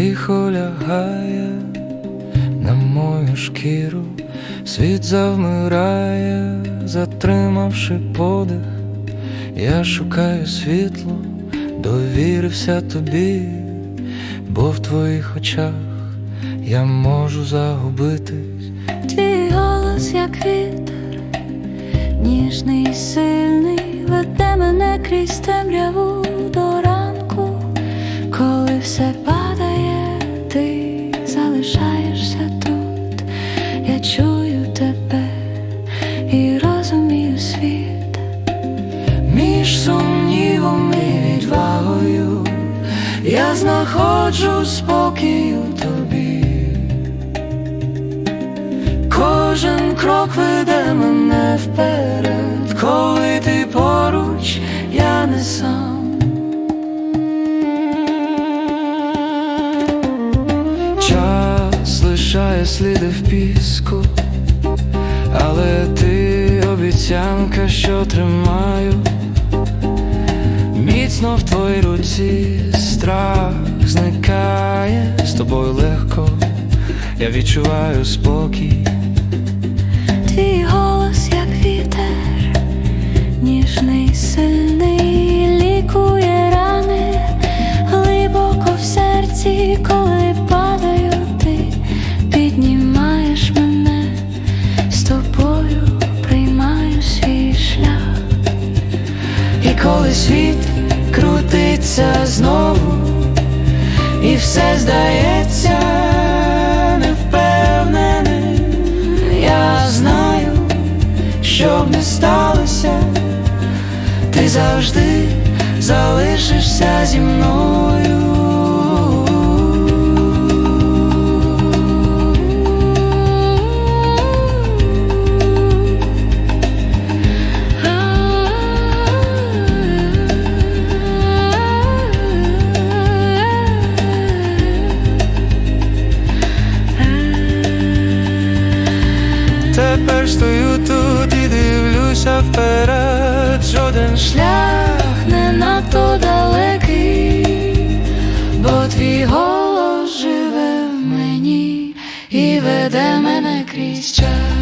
тихо лягає на мою шкіру, світ завмирає, затримавши подих, я шукаю світло, довірився тобі, бо в твоїх очах я можу загубитись. Твій голос, як вітер, ніжний сильний, веде мене крізь темряву чую тебе і розумію світ. Між сумнівом і відвагою я знаходжу спокій у тобі. Кожен крок веде мене вперед, коли ти поруч, я не сам. Сліди в піску, але ти обіцянка, що тримаю. Міцно в твоїй руці страх зникає з тобою легко, я відчуваю спокій. Твій голос, як вітер, ніжний, сильний, світ крутиться знову, і все здається невпевненим, я знаю, що б не сталося, ти завжди залишишся зі мною. Тепер стою тут і дивлюся вперед, жоден шлях не надто далекий, бо твій голос живе в мені і веде мене крізь час.